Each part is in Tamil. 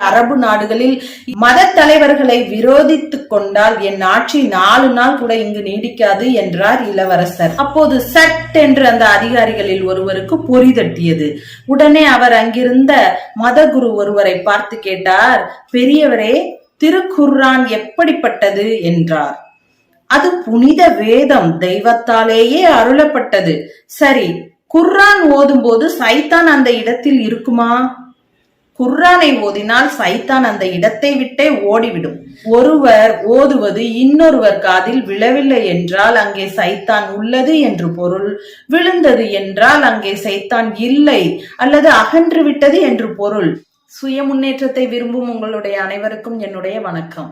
அரபு நாடுகளில் மத தலைவர்களை விரோதித்துக் கொண்டால் என் ஆட்சி நாலு நாள் கூட இங்கு நீடிக்காது என்றார் இளவரசர். அப்போது சட் என்று அந்த அதிகாரிகளில் ஒருவருக்கு பொறி தட்டியது. உடனே அவர் அங்கிருந்த மதகுரு ஒருவரை பார்த்து கேட்டார் பெரியவரே திருக்குர்ரான் எப்படிப்பட்டது? என்றார். அது புனித வேதம். தெய்வத்தாலேயே அருளப்பட்டது. சரி குர்ரான் ஓதும்போது சைத்தான் அந்த இடத்தில் இருக்குமா? குர்ரானை ஓதினால் சைத்தான் அந்த இடத்தை விட்டே ஓடிவிடும். ஒருவர் ஓதுவது இன்னொருவர் காதில் விழவில்லை என்றால் அங்கே சைத்தான் உள்ளது என்று பொருள். விழுந்தது என்றால் அங்கே சைத்தான் இல்லை அல்லது அகன்று விட்டது என்று பொருள். சுய முன்னேற்றத்தை விரும்பும் உங்களுடைய அனைவருக்கும் என்னுடைய வணக்கம்.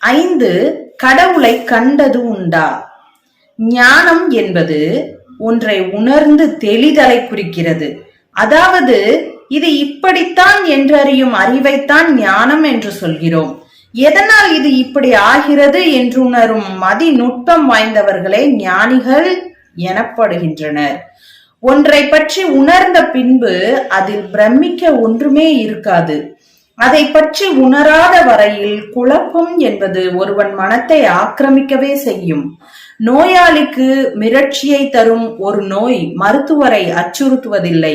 ஐந்து கடவுளை கண்டது உண்டா? ஞானம் என்பது ஒன்றை உணர்ந்து தெளிதலை குறிக்கிறது. அதாவது இது இப்படித்தான் என்றறியும் அறிவைத்தான் ஞானம் என்று சொல்கிறோம். எதனால் இது இப்படி ஆகிறது என்றுணரும் மதி நுட்பம் வாய்ந்தவர்களே ஞானிகள் எனப்படுகின்றனர். ஒன்றை பற்றி உணர்ந்த பின்பு அதில் பிரமிக்க ஒன்றுமே இருக்காது. அதை பற்றி உணராத வரையில் குழப்பம் என்பது ஒருவன் மனத்தை ஆக்கிரமிக்கவே செய்யும். நோயாளிக்கு மிரட்சியை தரும் ஒரு நோய் மருத்துவரை அச்சுறுத்துவதில்லை.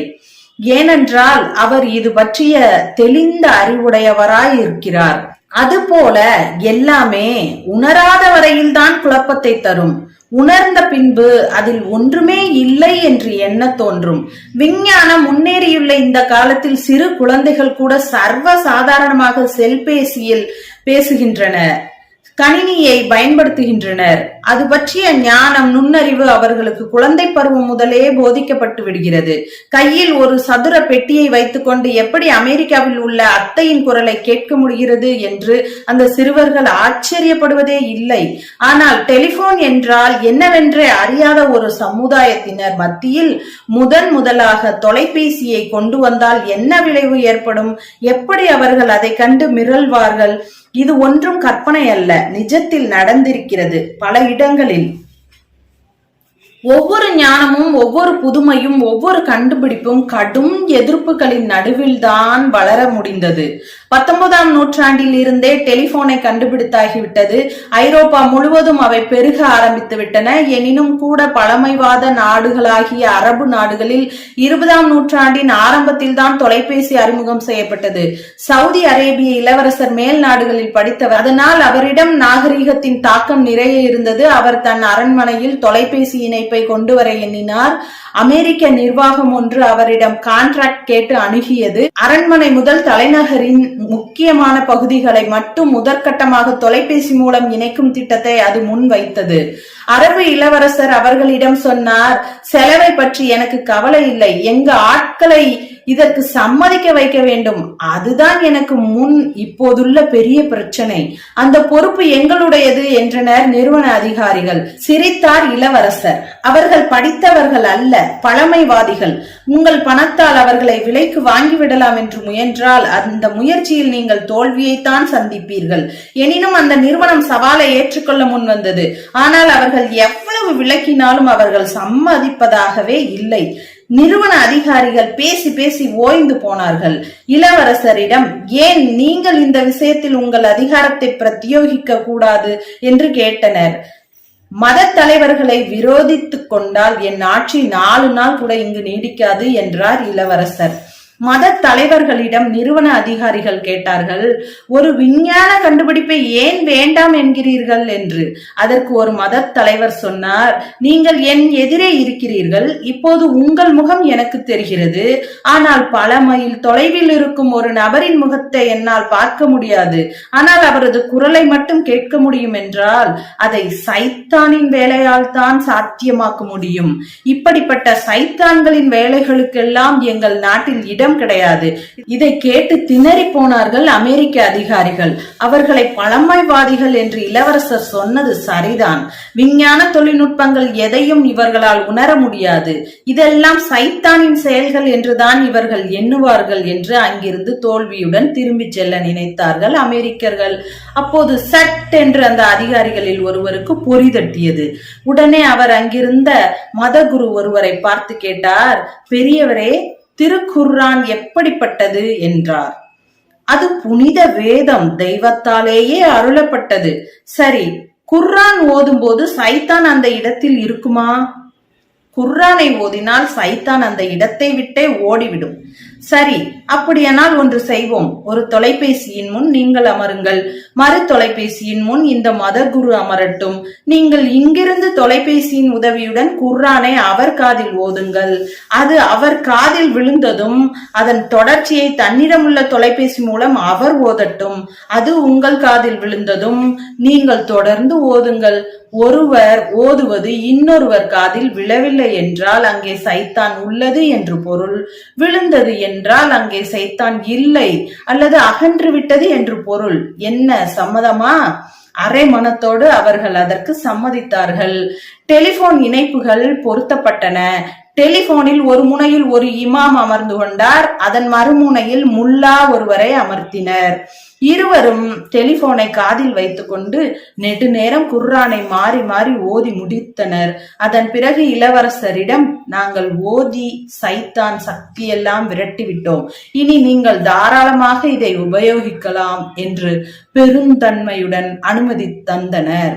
ஏனென்றால் அவர் இது பற்றிய தெளிந்த அறிவுடையவராய் இருக்கிறார். அதுபோல எல்லாமே உணராத வரையில்தான் குழப்பத்தை தரும். உணர்ந்த பின்பு அதில் ஒன்றுமே இல்லை என்று எண்ண தோன்றும். விஞ்ஞானம் முன்னேறியுள்ள இந்த காலத்தில் சிறு குழந்தைகள் கூட சர்வ சாதாரணமாக செல்பேசியில் பேசுகின்றன. கணினியை பயன்படுத்துகின்றனர். அது பற்றிய ஞானம் நுண்ணறிவு அவர்களுக்கு குழந்தை பருவம் முதலே போதிக்கப்பட்டு விடுகிறது. கையில் ஒரு சதுர பெட்டியை வைத்துக்கொண்டு எப்படி அமெரிக்காவில் உள்ள அத்தையின் குரலை கேட்க முடிகிறது என்று அந்த சிறுவர்கள் ஆச்சரியப்படுவதே இல்லை. ஆனால் டெலிபோன் என்றால் என்னவென்றே அறியாத ஒரு சமுதாயத்தினர் மத்தியில் முதன் முதலாக தொலைபேசியை கொண்டு வந்தால் என்ன விளைவு ஏற்படும்? எப்படி அவர்கள் அதை கண்டு மிரள்வார்கள்? இது ஒன்றும் கற்பனை அல்ல. நிஜத்தில் நடந்திருக்கிறது பல இடங்களில். ஒவ்வொரு ஞானமும் ஒவ்வொரு புதுமையும் ஒவ்வொரு கண்டுபிடிப்பும் கடும் எதிர்ப்புகளின் நடுவில் தான் வளர முடிந்தது. பத்தொன்பதாம் நூற்றாண்டில் இருந்தே டெலிபோனை கண்டுபிடித்தாகிவிட்டது. ஐரோப்பா முழுவதும் அவை பெருக ஆரம்பித்து விட்டன. எனினும் கூட பழமைவாத நாடுகளாகிய அரபு நாடுகளில் இருபதாம் நூற்றாண்டின் ஆரம்பத்தில் தான் தொலைபேசி அறிமுகம் செய்யப்பட்டது. சவுதி அரேபிய இளவரசர் மேல் நாடுகளில் படித்தவர். அதனால் அவரிடம் நாகரிகத்தின் தாக்கம் நிறைய இருந்தது. அவர் தன் அரண்மனையில் தொலைபேசி இணைப்பை கொண்டு வர எண்ணினார். அமெரிக்க நிர்வாகம் ஒன்று அவரிடம் கான்ட்ராக்ட் கேட்டு அணுகியது. அரண்மனை முதல் தலைநகரின் முக்கியமான பகுதிகளை மட்டும் முதற்கட்டமாக தொலைபேசி மூலம் இணைக்கும் திட்டத்தை அது முன்வைத்தது. அரபு இளவரசர் அவர்களிடம் சொன்னார் செலவை பற்றி எனக்கு கவலை இல்லை. எங்க ஆட்களை இதற்கு சம்மதிக்க வைக்க வேண்டும். அதுதான் எனக்கு முன் இப்போதுள்ள பெரிய பிரச்சனை. அந்த பொறுப்பு எங்களுடையது என்றனர் நிறுவன அதிகாரிகள். சிரித்தார் இளவரசர். அவர்கள் படித்தவர்கள் அல்ல பழமைவாதிகள். உங்கள் பணத்தால் அவர்களை விலைக்கு வாங்கிவிடலாம் என்று முயன்றால் அந்த முயற்சியில் நீங்கள் தோல்வியைத்தான் சந்திப்பீர்கள். எனினும் அந்த நிறுவனம் சவாலை ஏற்றுக்கொள்ள முன் வந்தது. ஆனால் அவர்கள் எவ்வளவு விளக்கினாலும் அவர்கள் சம்மதிப்பதாகவே இல்லை. நிறுவன அதிகாரிகள் பேசி பேசி ஓய்ந்து போனார்கள். இளவரசரிடம் ஏன் நீங்கள் இந்த விஷயத்தில் உங்கள் அதிகாரத்தை பிரத்தியோகிக்க கூடாது? என்று கேட்டனர். மத தலைவர்களை விரோதித்துக் கொண்டால் என் ஆட்சி நாலு நாள் கூட இங்கு நீடிக்காது என்றார் இளவரசர். மத தலைவர்களிடம் நிறுவன அதிகாரிகள் கேட்டார்கள் ஒரு விஞ்ஞான கண்டுபிடிப்பை ஏன் வேண்டாம் என்கிறீர்கள்? என்று. அதற்கு ஒரு மத தலைவர் சொன்னார் நீங்கள் என் எதிரே இருக்கிறீர்கள் இப்போது உங்கள் முகம் எனக்கு தெரிகிறது. ஆனால் பல மைல் தொலைவில் இருக்கும் ஒரு நபரின் முகத்தை என்னால் பார்க்க முடியாது. ஆனால் அவரது குரலை மட்டும் கேட்க முடியும் என்றால் அதை சைத்தானின் வேலையால் தான் சாத்தியமாக்க முடியும். இப்படிப்பட்ட சைத்தான்களின் வேலைகளுக்கெல்லாம் எங்கள் நாட்டில் இடம் கிடையாது. இதை கேட்டு திணறி போனார்கள் அமெரிக்க அதிகாரிகள். அவர்களை பழமைவாதிகள் என்று இளவரசர் சொன்னது சரிதான். விஞ்ஞான தொழில்நுட்பங்கள் எதையும் இவர்களால் உணர முடியாது. இதெல்லாம் சைத்தானின் செயல்கள் என்றுதான் இவர்கள் எண்ணுவார்கள் என்று அங்கிருந்து தோல்வியுடன் திரும்பிச் செல்ல நினைத்தார்கள் அமெரிக்கர்கள். அப்போது சட் என்று அந்த அதிகாரிகளில் ஒருவருக்கு பொறி தட்டியது. உடனே அவர் அங்கிருந்த மதகுரு ஒருவரை பார்த்து கேட்டார் பெரியவரே திருக்குர்ரான் எப்படிப்பட்டது என்றார். அது புனித வேதம் தெய்வத்தாலேயே அருளப்பட்டது. சரி குர்ரான் ஓதும்போது சைத்தான் அந்த இடத்தில் இருக்குமா? குர்ரானை ஓதினால் சைத்தான் அந்த இடத்தை விட்டே ஓடிவிடும். சரி அப்படியானால் ஒன்று செய்வோம். ஒரு தொலைபேசியின் முன் நீங்கள் அமருங்கள். மறு தொலைபேசியின் முன் இந்த மதகுரு அமரட்டும். நீங்கள் இங்கிருந்து தொலைபேசியின் உதவியுடன் குர்ஆனை அவர் காதில் ஓதுங்கள். அது அவர் காதில் விழுந்ததும் அதன் தொடர்ச்சியை தன்னிடமுள்ள தொலைபேசி மூலம் அவர் ஓதட்டும். அது உங்கள் காதில் விழுந்ததும் நீங்கள் தொடர்ந்து ஓதுங்கள். ஒருவர் ஓதுவது இன்னொருவர் காதில் விழவில்லை என்றால் அங்கே சைத்தான் உள்ளது என்று பொருள். விழுந்தது என்றால் அங்கே சைத்தான் இல்லை அல்லது அகன்று விட்டது என்று பொருள். என்ன சம்மதமா? அரை மனத்தோடு அவர்கள் அதற்கு சம்மதித்தார்கள். டெலிபோன் இணைப்புகள் பொருத்தப்பட்டன. டெலிபோனில் ஒரு முனையில் ஒரு இமாம் அமர்ந்து கொண்டார். அதன் மறுமுனையில் முல்லா ஒருவரை அமர்த்தினர். இருவரும் டெலிபோனை காதில் வைத்துக்கொண்டு நெடுநேரம் குர்ரானை மாறி மாறி ஓதி முடித்தனர். அதன் பிறகு இளவரசரிடம் நாங்கள் ஓதி சைத்தான் சக்தியெல்லாம் விரட்டிவிட்டோம். இனி நீங்கள் தாராளமாக இதை உபயோகிக்கலாம் என்று பெருந்தன்மையுடன் அனுமதி தந்தனர்.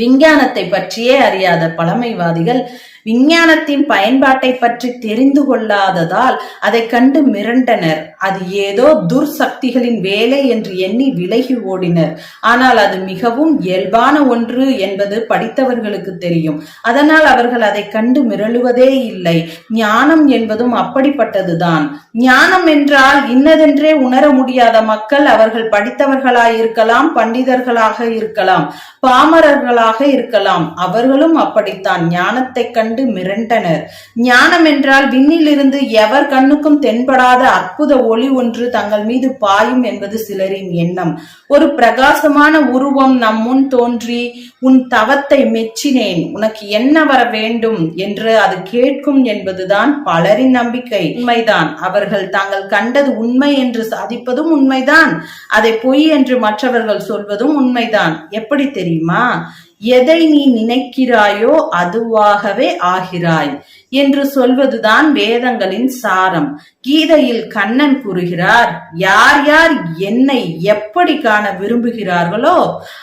விஞ்ஞானத்தை பற்றியே அறியாத பழமைவாதிகள் விஞ்ஞானத்தின் பயன்பாட்டை பற்றி தெரிந்து கொள்ளாததால் அதை கண்டு மிரண்டனர். அது ஏதோ துர்சக்திகளின் வேலை என்று எண்ணி விலகி ஓடினர். ஆனால் அது மிகவும் இயல்பான ஒன்று என்பது படித்தவர்களுக்கு தெரியும். அதனால் அவர்கள் அதை கண்டு மிரளுவதே இல்லை. ஞானம் என்பதும் அப்படிப்பட்டதுதான். ஞானம் என்றால் இன்னதென்றே உணர முடியாத மக்கள் அவர்கள் படித்தவர்களாயிருக்கலாம் பண்டிதர்களாக இருக்கலாம் பாமரர்களாக இருக்கலாம். அவர்களும் அப்படித்தான். ஞானத்தை கண்டு மிரண்டனர். ஞானம் என்றால் விண்ணிலிருந்து எவர் கண்ணுக்கும் தென்படாத அற்புத ஒளி ஒன்று தங்கள் மீது பாயும் என்பது சிலரின் எண்ணம். ஒரு பிரகாசமான உருவம் நம் முன் தோன்றி உன் தவத்தை மெச்சினேன் உனக்கு என்ன வர வேண்டும்? என்று அது கேட்கும் என்பதுதான் பலரின் நம்பிக்கை. உண்மைதான் அவர்கள் தாங்கள் கண்டது உண்மை என்று சாதிப்பதும் உண்மைதான். அதை பொய் என்று மற்றவர்கள் சொல்வதும் உண்மைதான். எப்படி தெரியுமா? எதை நீ நினைக்கிறாயோ அதுவாகவே ஆகிறாய் என்று சொல்வதுதான் வேதங்களின் சாரம். கீதையில் கண்ணன் கூறுகிறார் யார் யார் என்னை எப்படி காண விரும்புகிறார்களோ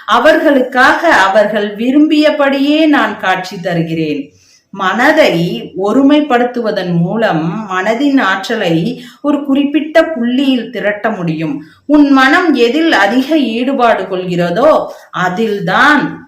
அவர்களுக்காக அவர்கள் விரும்பியபடியே நான் காட்சி தருகிறேன். மனதை ஒருமைப்படுத்துவதன் மூலம் மனதின் ஆற்றலை ஒரு குறிப்பிட்ட புள்ளியில் திரட்ட முடியும். உன் மனம் எதில் அதிக ஈடுபாடு கொள்கிறதோ அதில்தான்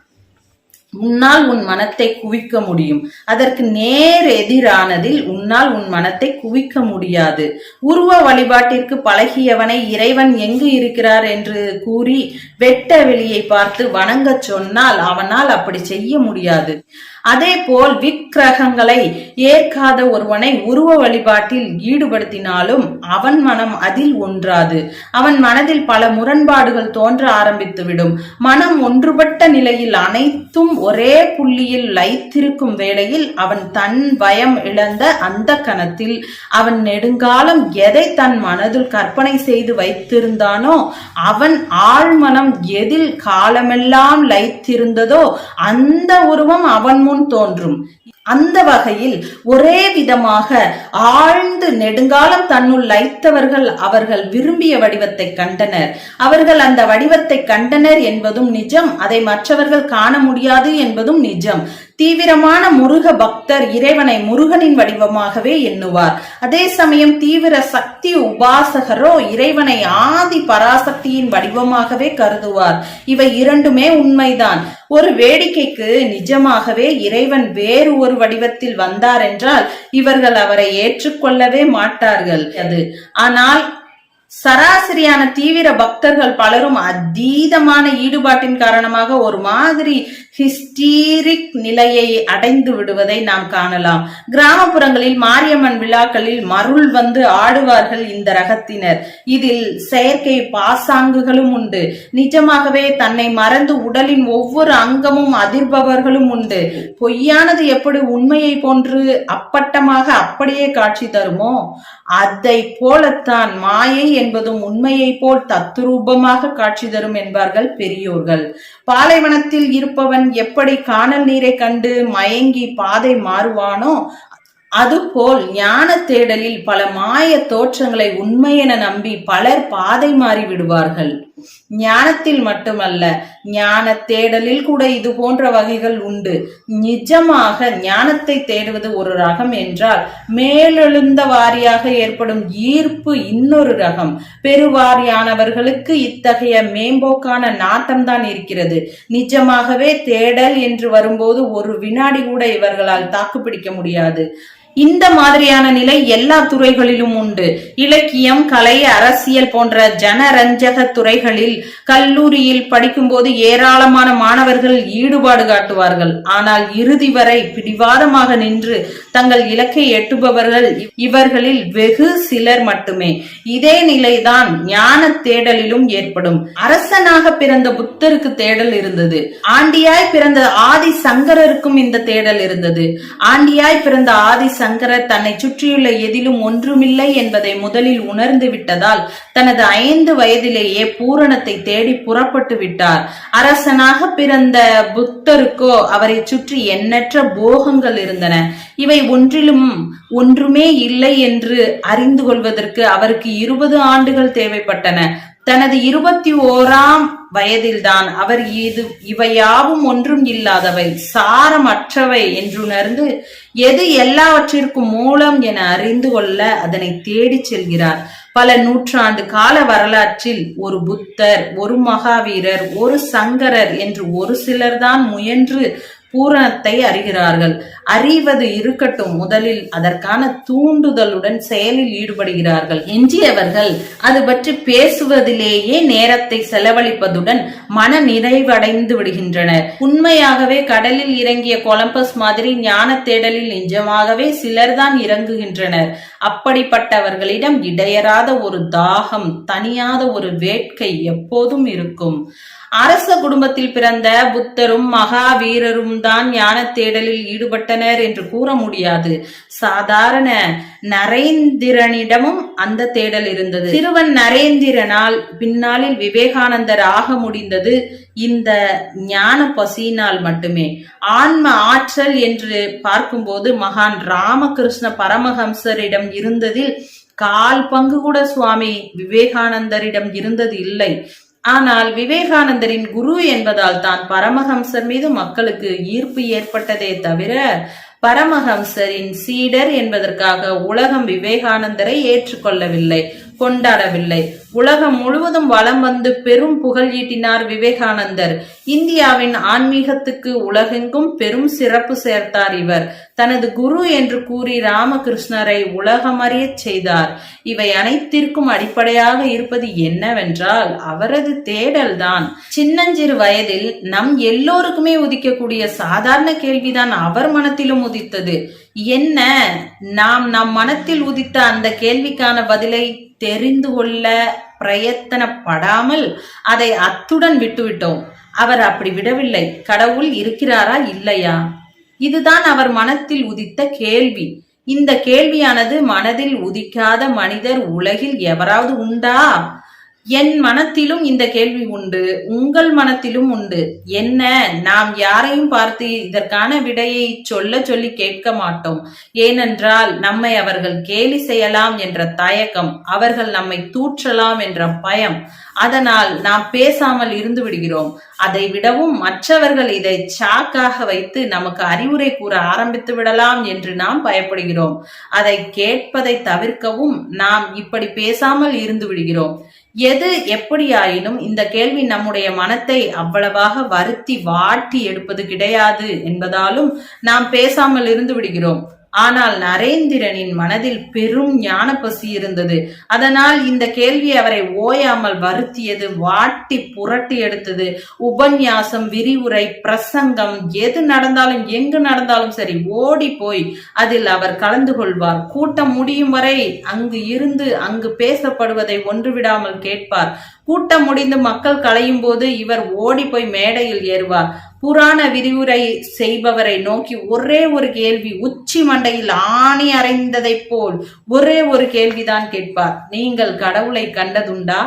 உன்னால் உன் மனத்தை குவிக்க முடியும். அதற்கு நேர் எதிரானதில் உன்னால் உன் மனத்தை குவிக்க முடியாது. உருவ வழிபாட்டிற்கு பழகியவனை இறைவன் எங்கு இருக்கிறார் என்று கூறி வெட்ட வெளியை பார்த்து வணங்கச் சொன்னால் அவனால் அப்படி செய்ய முடியாது. அதே போல் விக்கிரகங்களை ஏற்காத ஒருவனை உருவ வழிபாட்டில் ஈடுபடுத்தினாலும் அவன் மனம் அதில் ஒன்றாது. அவன் மனதில் பல முரண்பாடுகள் தோன்ற ஆரம்பித்துவிடும். மனம் ஒன்றுபட்ட நிலையில் அனைத்தும் ஒரே புள்ளியில் லைத்திருக்கும் வேளையில் அவன் தன் பயம் இழந்த அந்த கணத்தில் அவன் நெடுங்காலம் எதை தன் மனதில் கற்பனை செய்து வைத்திருந்தானோ அவன் ஆழ்மனம் எதில் காலமெல்லாம் லைத்திருந்ததோ அந்த உருவம் அவன் முன் தோன்றும். அந்த வகையில் ஒரே விதமாக ஆழ்ந்து நெடுங்காலம் தன்னுள் லைத்தவர்கள் அவர்கள் விரும்பிய வடிவத்தை கண்டனர். அவர்கள் அந்த வடிவத்தை கண்டனர் என்பதும் நிஜம். அதை மற்றவர்கள் காண முடியாது என்பதும் நிஜம். தீவிரமான முருக பக்தர் இறைவனை முருகனின் வடிவமாகவே எண்ணுவார். அதே சமயம் தீவிர சக்தி உபாசகரோ இறைவனை ஆதி பராசக்தியின் வடிவமாகவே கருதுவார். இவை இரண்டுமே உண்மைதான். ஒரு வேடிக்கைக்கு நிஜமாகவே இறைவன் வேறு ஒரு வடிவத்தில் வந்தார் என்றால் இவர்கள் அவரை ஏற்றுக்கொள்ளவே மாட்டார்கள். அது. ஆனால் சராசரியான தீவிர பக்தர்கள் பலரும் அதீதமான ஈடுபாட்டின் காரணமாக ஒரு மாதிரி ஹிஸ்டீரிக் நிலையை அடைந்து விடுவதை நாம் காணலாம். கிராமப்புறங்களில் மாரியம்மன் விழாக்களில் மருள் வந்து ஆடுவார்கள் இந்த ரகத்தினர். இதில் செயற்கை பாசாங்குகளும் உண்டு. நிஜமாகவே தன்னை மறந்து உடலின் ஒவ்வொரு அங்கமும் அதிர்பவர்களும் உண்டு. பொய்யானது எப்படி உண்மையை போன்று அப்பட்டமாக அப்படியே காட்சி தருமோ? அதை போலத்தான் மாயை என்பதும் உண்மையை போல் தத்துரூபமாக காட்சி தரும் என்பார்கள் பெரியோர்கள். பாலைவனத்தில் இருப்பவன் எப்படி காணல் நீரை கண்டு மயங்கி பாதை மாறுவானோ அதுபோல் ஞான தேடலில் பல மாய தோற்றங்களை உண்மை என நம்பி பலர் பாதை மாறி விடுவார்கள். ஞானத்தில் மட்டுமல்ல ஞான தேடலில் கூட இது போன்ற வகைகள் உண்டு. நிஜமாக ஞானத்தை தேடுவது ஒரு ரகம் என்றால் மேலெழுந்த வாரியாக ஏற்படும் ஈர்ப்பு இன்னொரு ரகம். பெருவாரியானவர்களுக்கு இத்தகைய மேம்போக்கான நாட்டம்தான் இருக்கிறது. நிஜமாகவே தேடல் என்று வரும்போது ஒரு வினாடி கூட இவர்களால் தாக்குப்பிடிக்க முடியாது. இந்த மாதிரியான நிலை எல்லா துறைகளிலும் உண்டு. இலக்கியம் கலை அரசியல் போன்ற ஜனரஞ்சக துறைகளில் கல்லூரியில் படிக்கும்போது ஏராளமான மாணவர்கள் ஈடுபாடு காட்டுவார்கள். ஆனால் இறுதி வரை பிடிவாதமாக நின்று தங்கள் இலக்கை எட்டுபவர்கள் இவர்களில் வெகு சிலர் மட்டுமே. இதே நிலைதான் ஞான தேடலிலும் ஏற்படும். அரசனாக பிறந்த புத்தருக்கு தேடல் இருந்தது. ஆண்டியாய் பிறந்த ஆதி சங்கரருக்கும் இந்த தேடல் இருந்தது. ஆண்டியாய் பிறந்த ஆதி சங்கரர் தன்னை சுற்றியுள்ள எதிலும் ஒன்றுமில்லை என்பதை முதலில் உணர்ந்து விட்டதால் தனது ஐந்து வயதிலேயே பூரணத்தை தேடி புறப்பட்டு விட்டார். அரசனாக பிறந்த புத்தருக்கோ அவரை சுற்றி எண்ணற்ற போகங்கள் இருந்தன. இவை ஒன்றிலும் ஒன்றுமே இல்லை என்று அறிந்து கொள்வதற்கு அவருக்கு இருபது ஆண்டுகள் தேவைப்பட்டன. தனது இருபத்தி ஓராம் வயதில்தான் அவர் இது இவையாவும் ஒன்றும் இல்லாதவை சாரமற்றவை என்றுணர்ந்து எது எல்லாவற்றிற்கும் மூலம் என அறிந்து கொள்ள அதனை தேடிச் செல்கிறார். பல நூற்றாண்டு கால வரலாற்றில் ஒரு புத்தர் ஒரு மகாவீரர் ஒரு சங்கரர் என்று ஒரு சிலர்தான் முயன்று பூரணத்தை அறிகிறார்கள். அறிவது இருக்கட்டும் முதலில் அதற்கான தூண்டுதலுடன் செயலில் ஈடுபடுகிறார்கள். எஞ்சியவர்கள் அது பற்றி பேசுவதிலேயே நேரத்தை செலவழிப்பதுடன் மன நிறைவடைந்து விடுகின்றனர். உண்மையாகவே கடலில் இறங்கிய கொலம்பஸ் மாதிரி ஞான தேடலில் நிஜமாகவே சிலர்தான் இறங்குகின்றனர். அப்படிப்பட்டவர்களிடம் இடையறாத ஒரு தாகம் தனியாத ஒரு வேட்கை எப்போதும் இருக்கும். அரச குடும்பத்தில் பிறந்த புத்தரும் மகாவீரரும் தான் ஞான தேடலில் ஈடுபட்டனர் என்று கூற முடியாது. சாதாரண நரேந்திரனிடமும் அந்த தேடல் இருந்தது. சிறுவன் நரேந்திரனால் பின்னாளில் விவேகானந்தர் ஆக முடிந்தது இந்த ஞான பசியினால் மட்டுமே. ஆன்ம ஆற்றல் என்று பார்க்கும்போது மகான் ராமகிருஷ்ண பரமஹம்சரிடம் இருந்ததில் கால் பங்கு கூட சுவாமி விவேகானந்தரிடம் இருந்தது இல்லை. ஆனால் விவேகானந்தரின் குரு என்பதால் தான் பரமஹம்சர் மீது மக்களுக்கு ஈர்ப்பு ஏற்பட்டதே தவிர பரமஹம்சரின் சீடர் என்பதற்காக உலகம் விவேகானந்தரை ஏற்றுக்கொள்ளவில்லை கொண்டாடவில்லை. உலகம் முழுவதும் வலம் வந்து பெரும் புகழ் ஈட்டினார் விவேகானந்தர். இந்தியாவின் ஆன்மீகத்துக்கு உலகெங்கும் பெரும் சிறப்பு சேர்த்தார் இவர். தனது குரு என்று கூறி ராமகிருஷ்ணரை உலகமறியச் செய்தார். இவை அனைத்திற்கும் அடிப்படையாக இருப்பது என்னவென்றால் அவரது தேடல்தான். சின்னஞ்சிறு வயதில் நம் எல்லோருக்குமே உதிக்கக்கூடிய சாதாரண கேள்விதான் அவர் மனத்திலும் உதித்தது. என்ன? நாம் நம் மனத்தில் உதித்த அந்த கேள்விக்கான பதிலை தெரிந்து கொள்ள பிரயத்தனப்படாமல் அதை அத்துடன் விட்டுவிட்டோம். அவர் அப்படி விடவில்லை. கடவுள் இருக்கிறாரா? இல்லையா? இதுதான் அவர் மனத்தில் உதித்த கேள்வி. இந்த கேள்வியானது மனதில் உதிக்காத மனிதர் உலகில் எவராவது உண்டா? என் மனத்திலும் இந்த கேள்வி உண்டு உங்கள் மனத்திலும் உண்டு. என்ன? நாம் யாரையும் பார்த்து இதற்கான விடையை சொல்ல சொல்லி கேட்க மாட்டோம். ஏனென்றால் நம்மை அவர்கள் கேலி செய்யலாம் என்ற தயக்கம் அவர்கள் நம்மை தூற்றலாம் என்ற பயம். அதனால் நாம் பேசாமல் இருந்து விடுகிறோம். அதை விடவும் மற்றவர்கள் இதை சாக்காக வைத்து நமக்கு அறிவுரை கூற ஆரம்பித்து விடலாம் என்று நாம் பயப்படுகிறோம். அதை கேட்பதை தவிர்க்கவும் நாம் இப்படி பேசாமல் இருந்து விடுகிறோம். எது எப்படியாயினும் இந்த கேள்வி நம்முடைய மனத்தை அவ்வளவாக வருத்தி வாட்டி எடுப்பது கிடையாது என்பதாலும் நாம் பேசாமல் இருந்து விடுகிறோம். ஆனால் நரேந்திரனின் மனதில் பெரும் ஞான பசி இருந்தது. அதனால் இந்த கேள்வி அவரை ஓயாமல் வருத்தியது வாட்டி புரட்டி எடுத்தது. உபன்யாசம் விரிவுரை பிரசங்கம் எது நடந்தாலும் எங்கு நடந்தாலும் சரி ஓடி போய் அதில் அவர் கலந்து கொள்வார். கூட்டம் முடியும் வரை அங்கு இருந்து அங்கு பேசப்படுவதை ஒன்று விடாமல் கேட்பார். கூட்டம் முடிந்து மக்கள் களையும் போது இவர் ஓடி போய் மேடையில் ஏறுவார். புராண விரிவுரை செய்பவரை நோக்கி ஒரே ஒரு கேள்வி உச்சி மண்டையில் ஆணி அறைந்ததைப் போல் ஒரே ஒரு கேள்விதான் கேட்பார். நீங்கள் கடவுளை கண்டதுண்டா?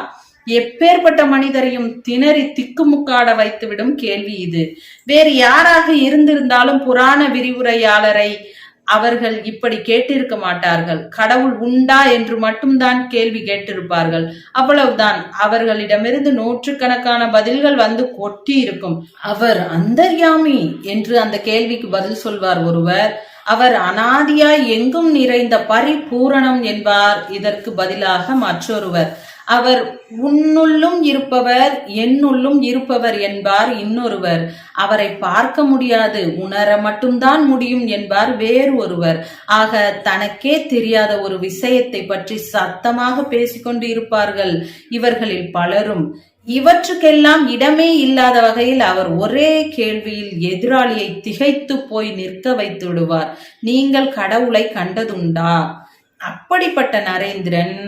எப்பேற்பட்ட மனிதரையும் திணறி திக்குமுக்காட வைத்துவிடும் கேள்வி இது. வேறு யாராக இருந்திருந்தாலும் புராண விரிவுரையாளரை அவர்கள் இப்படி கேட்டிருக்க மாட்டார்கள். கடவுள் உண்டா என்று மட்டும்தான் கேள்வி கேட்டிருப்பார்கள். அவ்வளவுதான். அவர்களிடமிருந்து நூற்றுக்கணக்கான பதில்கள் வந்து கொட்டி இருக்கும் அவர் அந்தர்யாமி என்று அந்த கேள்விக்கு பதில் சொல்வார் ஒருவர். அவர் அனாதியாய் எங்கும் நிறைந்த பரிபூரணம் என்பார். இதற்கு பதிலாக மற்றொருவர். அவர் உன்னுள்ளும் இருப்பவர் என்னுள்ளும் இருப்பவர் என்பார் இன்னொருவர். அவரை பார்க்க முடியாது உணர மட்டும்தான் முடியும் என்பார் வேறு ஒருவர். ஆக தனக்கே தெரியாத ஒரு விஷயத்தை பற்றி சத்தமாக பேசிக்கொண்டு இருப்பார்கள் இவர்களில் பலரும். இவற்றுக்கெல்லாம் இடமே இல்லாத வகையில் அவர் ஒரே கேள்வியில் எதிராளியை திகைத்து போய் நிற்க வைத்து விடுவார் நீங்கள் கடவுளை கண்டதுண்டா? அப்படிப்பட்ட நரேந்திரன்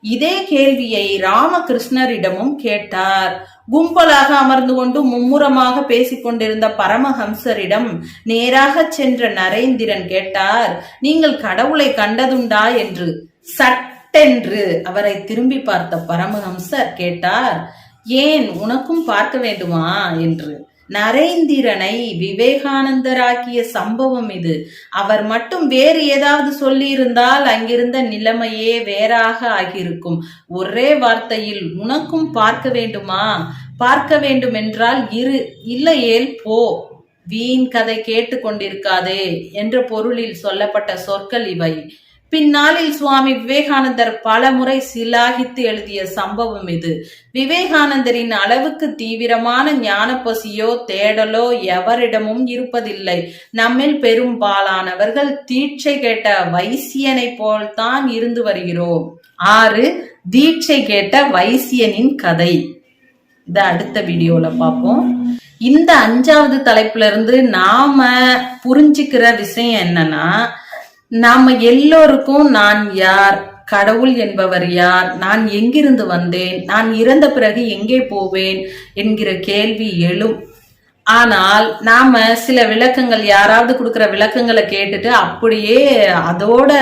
இதே கேள்வியை ராமகிருஷ்ணரிடமும் கேட்டார். கும்பலாக அமர்ந்து கொண்டு மும்முரமாக பேசிக் கொண்டிருந்த பரமஹம்சரிடம் நேராக சென்ற நரேந்திரன் கேட்டார் நீங்கள் கடவுளை கண்டதுண்டா? என்று. சட்டென்று அவரை திரும்பி பார்த்த பரமஹம்சர் கேட்டார் ஏன் உனக்கும் பார்க்க வேண்டுமா? என்று. நரேந்திரனை விவேகானந்தராக்கிய சம்பவம் இது. அவர் மட்டும் வேறு ஏதாவது சொல்லியிருந்தால் அங்கிருந்த நிலைமையே வேறாக ஆகியிருக்கும். ஒரே வார்த்தையில் உனக்கும் பார்க்க வேண்டுமா? பார்க்க வேண்டுமென்றால் இரு. இல்லையேல் போ. வீண் கதை கேட்டுக்கொண்டிருக்காதே என்ற பொருளில் சொல்லப்பட்ட சொற்கள் இவை. பின்னாளில் சுவாமி விவேகானந்தர் பல முறை சிலாகித்து எழுதிய சம்பவம் இது. விவேகானந்தரின் அளவுக்கு தீவிரமான ஞான பசியோ தேடலோ எவரிடமும் இருப்பதில்லை. நம்மில் பெரும்பாலானவர்கள் தீட்சை கேட்ட வைசியனை போல்தான் இருந்து வருகிறோம். ஆறு தீட்சை கேட்ட வைசியனின் கதை. இதை அடுத்த வீடியோல பார்ப்போம். இந்த அஞ்சாவது தலைப்புல இருந்து நாம புரிஞ்சுக்கிற விஷயம் என்னன்னா நாம எல்லோருக்கும் நான் யார்? கடவுள் என்பவர் யார்? நான் எங்கிருந்து வந்தேன்? நான் இறந்த பிறகு எங்கே போவேன்? என்கிற கேள்வி எழும். ஆனால் நாம சில விளக்கங்கள் யாராவது கொடுக்குற விளக்கங்களை கேட்டுட்டு அப்படியே அதோட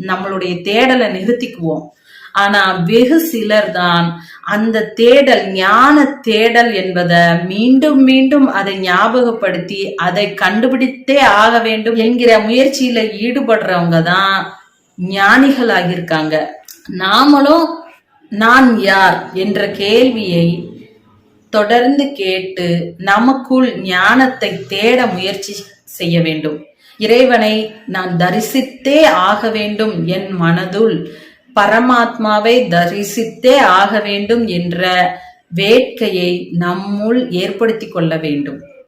நம்மளுடைய தேடலை நிறுத்திக்குவோம். ஆனா வெகு சிலர் தான் அந்த தேடல் ஞான தேடல் என்பதை மீண்டும் மீண்டும் அதை ஞாபகப்படுத்தி அதை கண்டுபிடித்தே ஆக வேண்டும் என்கிற முயற்சியில ஈடுபடுறவங்க தான் ஞானிகளாகியிருக்காங்க. நாமளும் நான் யார் என்ற கேள்வியை தொடர்ந்து கேட்டு நமக்குள் ஞானத்தை தேட முயற்சி செய்ய வேண்டும். இறைவனை நான் தரிசித்தே ஆக வேண்டும் என் மனதுள். பரமாத்மாவை தரிசித்தே ஆக வேண்டும் என்ற வேட்கையை நம்முள் ஏற்படுத்திக் கொள்ள வேண்டும்.